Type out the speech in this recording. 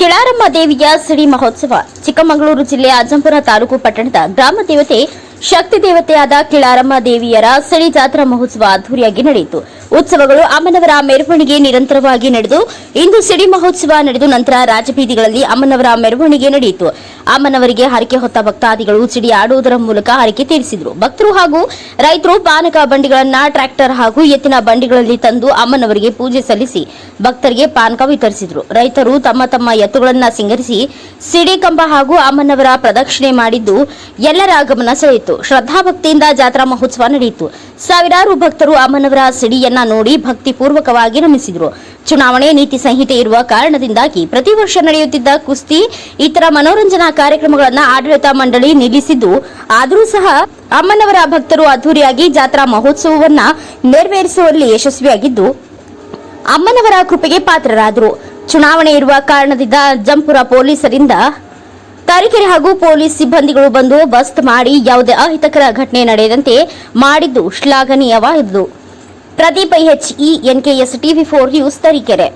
ಕಿಳಾರಮ್ಮ ದೇವಿಯ ಸಿಡಿ ಮಹೋತ್ಸವ. ಚಿಕ್ಕಮಗಳೂರು ಜಿಲ್ಲೆಯ ಅಜ್ಜಂಪುರ ತಾಲೂಕು ಪಟ್ಟಣದ ಗ್ರಾಮ ದೇವತೆ, ಶಕ್ತಿ ದೇವತೆಯಾದ ಕಿಳಾರಮ್ಮ ದೇವಿಯರ ಸಿಡಿ ಜಾತ್ರಾ ಮಹೋತ್ಸವ ಅದ್ದೂರಿಯಾಗಿ ನಡೆಯಿತು. ಉತ್ಸವಗಳು ಅಮ್ಮನವರ ಮೆರವಣಿಗೆ ನಿರಂತರವಾಗಿ ನಡೆದು, ಇಂದು ಸಿಡಿ ಮಹೋತ್ಸವ ನಡೆದು ನಂತರ ರಾಜಬೀದಿಗಳಲ್ಲಿ ಅಮ್ಮನವರ ಮೆರವಣಿಗೆ ನಡೆಯಿತು. ಅಮ್ಮನವರಿಗೆ ಹರಕೆ ಹೊತ್ತ ಭಕ್ತಾದಿಗಳು ಸಿಡಿ ಆಡುವುದರ ಮೂಲಕ ಹರಕೆ ತೀರಿಸಿದರು. ಭಕ್ತರು ಹಾಗೂ ರೈತರು ಪಾನಕ ಬಂಡಿಗಳನ್ನ, ಟ್ರ್ಯಾಕ್ಟರ್ ಹಾಗೂ ಎತ್ತಿನ ಬಂಡಿಗಳಲ್ಲಿ ತಂದು ಅಮ್ಮನವರಿಗೆ ಪೂಜೆ ಸಲ್ಲಿಸಿ ಭಕ್ತರಿಗೆ ಪಾನಕ ವಿತರಿಸಿದರು. ರೈತರು ತಮ್ಮ ತಮ್ಮ ಎತ್ತುಗಳನ್ನ ಸಿಂಗರಿಸಿ ಸಿಡಿ ಕಂಬ ಹಾಗೂ ಅಮ್ಮನವರ ಪ್ರದಕ್ಷಿಣೆ ಮಾಡಿದ್ದು ಎಲ್ಲರ ಗಮನ ಸೆಳೆಯಿತು. ಶ್ರದ್ಧಾಭಕ್ತಿಯಿಂದ ಜಾತ್ರಾ ಮಹೋತ್ಸವ ನಡೆಯಿತು. ಸಾವಿರಾರು ಭಕ್ತರು ಅಮ್ಮನವರ ಸಿಡಿಯನ್ನ ನೋಡಿ ಭಕ್ತಿಪೂರ್ವಕವಾಗಿ ನಮಿಸಿದರು. ಚುನಾವಣೆ ನೀತಿ ಸಂಹಿತೆ ಇರುವ ಕಾರಣದಿಂದಾಗಿ ಪ್ರತಿ ವರ್ಷ ನಡೆಯುತ್ತಿದ್ದ ಕುಸ್ತಿ, ಇತರ ಮನೋರಂಜನಾ ಕಾರ್ಯಕ್ರಮಗಳನ್ನು ಆಡಳಿತ ಮಂಡಳಿ ನಿಲ್ಲಿಸಿದ್ದು, ಆದರೂ ಸಹ ಅಮ್ಮನವರ ಭಕ್ತರು ಅದ್ದೂರಿಯಾಗಿ ಜಾತ್ರಾ ಮಹೋತ್ಸವವನ್ನ ನೆರವೇರಿಸುವಲ್ಲಿ ಯಶಸ್ವಿಯಾಗಿದ್ದು, ಅಮ್ಮನವರ ಕೃಪೆಗೆ ಪಾತ್ರರಾದರು. ಚುನಾವಣೆ ಇರುವ ಕಾರಣದಿಂದ ಜಂಪುರ ಪೊಲೀಸರಿಂದ ತರೀಕೆರೆ ಹಾಗೂ ಪೊಲೀಸ್ ಸಿಬ್ಬಂದಿಗಳು ಬಂದು ಬಸ್ತ್ ಮಾಡಿ ಯಾವುದೇ ಅಹಿತಕರ ಘಟನೆ ನಡೆಯದಂತೆ ಮಾಡಿದ್ದು ಶ್ಲಾಘನೀಯವಾಗಿದ್ದು Pradeep H E NKS TV four news Tarikere.